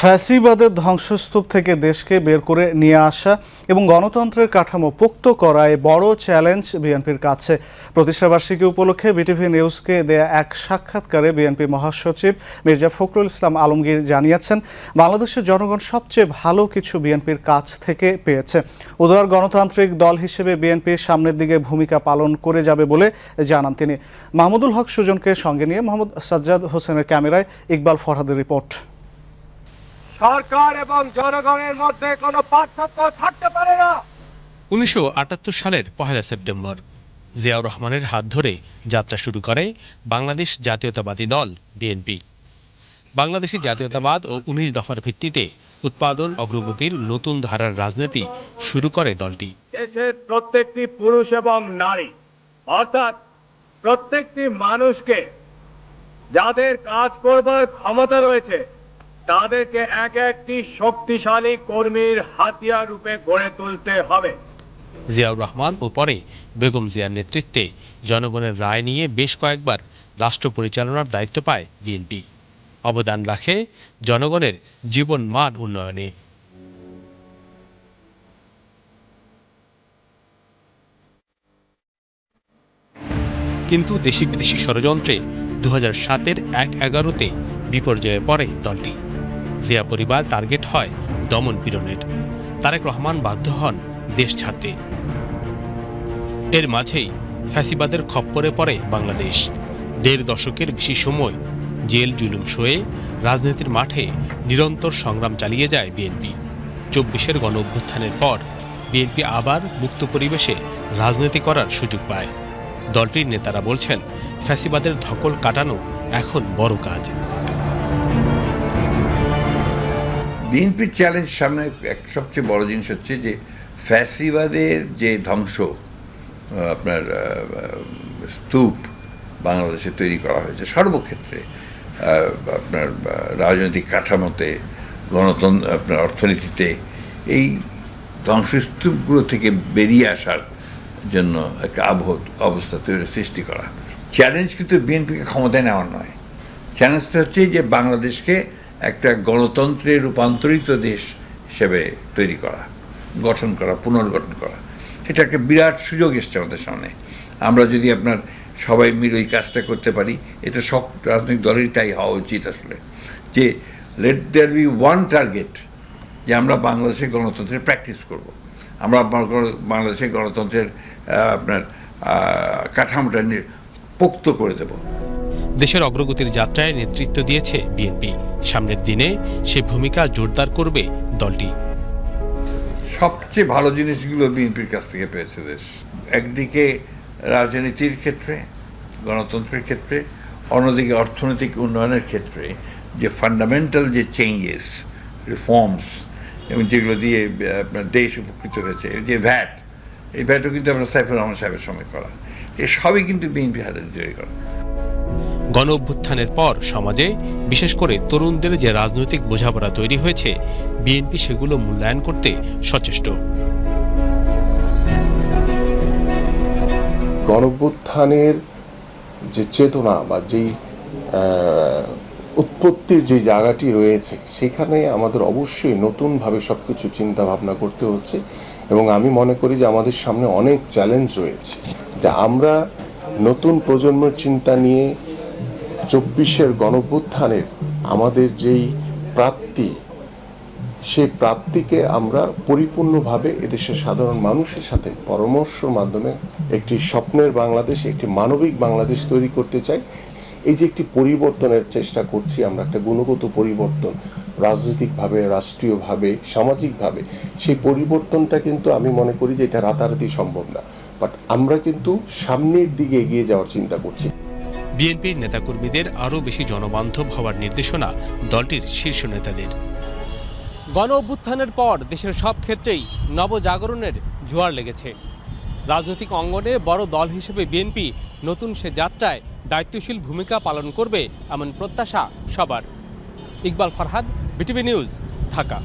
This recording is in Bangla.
ফ্যাসিবাদের ধ্বংসস্তূপ থেকে দেশকে বের করে নিয়ে আসা এবং গণতন্ত্রের কাঠামো পোক্ত করায় বড় চ্যালেঞ্জ বিএনপির কাছে। প্রতিষ্ঠাবার্ষিকী উপলক্ষে বিটিভি নিউজকে দেয়া এক সাক্ষাৎকারে বিএনপি মহাসচিব মির্জা ফখরুল ইসলাম আলমগীর জানিয়েছেন, বাংলাদেশের জনগণ সবচেয়ে ভালো কিছু বিএনপির কাছ থেকে পেয়েছে। উদার গণতান্ত্রিক দল হিসেবে বিএনপি সামনের দিকে ভূমিকা পালন করে যাবে বলে জানান তিনি। মাহমুদুল হক সুজনকে সঙ্গে নিয়ে মোহাম্মদ সাজ্জাদ হোসেনের ক্যামেরায় ইকবাল ফরহাদের রিপোর্ট। সরকার এবং জনগণের মধ্যে কোনো পার্থক্য থাকতে পারে না। উনিশশো আটাত্তর সালের পহেলা সেপ্টেম্বর জিয়াউর রহমানের হাত ধরে যাত্রা শুরু করে বাংলাদেশ জাতীয়তাবাদী দল বিএনপি। বাংলাদেশি জাতীয়তাবাদ ও উনিশ দফার ভিত্তিতে উৎপাদন অগ্রগতির নতুন ধারার রাজনীতি শুরু করে দলটি। দেশের প্রত্যেকটি পুরুষ এবং নারী অর্থাৎ প্রত্যেকটি মানুষকে যাদের কাজ করবার ক্ষমতা রয়েছে তাদেরকে এক একটি শক্তিশালী কর্মীর হাতিয়ার রূপে গড়ে তুলতে হবে। জিয়াউর রহমান ও পরে বেগম জিয়ার নেতৃত্বে জনগণের রায় নিয়ে বেশ কয়েকবার রাষ্ট্র পরিচালনার দায়িত্ব পায় বিএনপি। অবদান রাখে জনগণের জীবন মান উন্নয়নে। কিন্তু দেশি বিদেশি ষড়যন্ত্রে দু হাজার সাতের এক এগারোতে বিপর্যয়ে পড়ে দলটি। জিয়া পরিবার টার্গেট হয় দমন পীড়নের। তারেক রহমান বাধ্য হন দেশ ছাড়তে। এর মাঝেই ফ্যাসিবাদের খপ্পরে পড়ে বাংলাদেশ। দেড় দশকের বেশি সময় জেল জুলুম সয়ে রাজনীতির মাঠে নিরন্তর সংগ্রাম চালিয়ে যায় বিএনপি। চব্বিশের গণ অভ্যুত্থানের পর বিএনপি আবার মুক্ত পরিবেশে রাজনীতি করার সুযোগ পায়। দলটির নেতারা বলছেন, ফ্যাসিবাদের ধকল কাটানো এখন বড় কাজ। বিএনপির চ্যালেঞ্জ সামনে এক সবচেয়ে বড় জিনিস হচ্ছে যে ফ্যাসিবাদের যে ধ্বংস আপনার স্তূপ বাংলাদেশে তৈরি করা হয়েছে সর্বক্ষেত্রে আপনার রাজনৈতিক কাঠামোতে গণতন্ত্র আপনার অর্থনীতিতে, এই ধ্বংসস্তূপগুলো থেকে বেরিয়ে আসার জন্য একটা আবহ অবস্থা তৈরি, সৃষ্টি করা। চ্যালেঞ্জ কিন্তু বিএনপিকে ক্ষমতায় নেওয়ার নয়। চ্যালেঞ্জটা হচ্ছে যে বাংলাদেশকে একটা গণতন্ত্রে রূপান্তরিত দেশ হিসেবে তৈরি করা, গঠন করা, পুনর্গঠন করা। এটা একটা বিরাট সুযোগ এসছে আমাদের সামনে। আমরা যদি আপনার সবাই মিলে ওই কাজটা করতে পারি, এটা সব রাজনৈতিক দলেরই তাই হওয়া উচিত আসলে। যে let there be one target যে আমরা বাংলাদেশে গণতন্ত্রের প্র্যাকটিস করব। আমরা বাংলাদেশে গণতন্ত্রের আপনার কাঠামোটা পোক্ত করে দেবো। দেশের অগ্রগতির যাত্রায় নেতৃত্ব দিয়েছে বিএনপি। সামনের দিনে সে ভূমিকা জোরদার করবে দলটি। সবচেয়ে ভালো জিনিসগুলো বিএনপির কাছ থেকে পেয়েছে দেশ। একদিকে রাজনীতির ক্ষেত্রে, গণতন্ত্রের ক্ষেত্রে, অন্যদিকে অর্থনৈতিক উন্নয়নের ক্ষেত্রে যে ফান্ডামেন্টাল যে চেঞ্জেস রিফর্মস এবং যেগুলো দিয়ে আপনার দেশ উপকৃত হয়েছে যে ভ্যাট এই ভ্যাটও কিন্তু আমরা সাইফুর রহমান সাহেবের সময় করা। এ সবই কিন্তু বিএনপি হাতে তৈরি করা। গণ অভ্যুত্থানের পর সমাজে, বিশেষ করে তরুণদের যে রাজনৈতিক বোঝাপড়া তৈরি হয়েছে, বিএনপি সেগুলো মূল্যায়ন করতে সচেষ্ট। গণভ্যুত্থানের যে চেতনা বা যেই উৎপত্তির যে জায়গাটি রয়েছে, সেখানে আমাদের অবশ্যই নতুনভাবে সব কিছু চিন্তা ভাবনা করতে হচ্ছে এবং আমি মনে করি যে আমাদের সামনে অনেক চ্যালেঞ্জ রয়েছে। যা আমরা নতুন প্রজন্মের চিন্তা নিয়ে চব্বিশের গণভ্যুত্থানের আমাদের যেই প্রাপ্তি, সেই প্রাপ্তিকে আমরা পরিপূর্ণভাবে এদেশের সাধারণ মানুষের সাথে পরামর্শের মাধ্যমে একটি স্বপ্নের বাংলাদেশ, একটি মানবিক বাংলাদেশ তৈরি করতে চাই। এই যে একটি পরিবর্তনের চেষ্টা করছি আমরা, একটা গুণগত পরিবর্তন, রাজনৈতিকভাবে, রাষ্ট্রীয়ভাবে, সামাজিকভাবে, সেই পরিবর্তনটা কিন্তু আমি মনে করি যে এটা রাতারাতি সম্ভব না। বাট আমরা কিন্তু সামনের দিকে এগিয়ে যাওয়ার চিন্তা করছি। বিএনপির নেতাকর্মীদের আরও বেশি জনবান্ধব হওয়ার নির্দেশনা দলটির শীর্ষ নেতাদের। গণ অভ্যুত্থানের পর দেশের সব ক্ষেত্রেই নবজাগরণের জোয়ার লেগেছে। রাজনৈতিক অঙ্গনে বড় দল হিসেবে বিএনপি নতুন সে যাত্রায় দায়িত্বশীল ভূমিকা পালন করবে এমন প্রত্যাশা সবার। Iqbal Farhad, BTV news, Dhaka.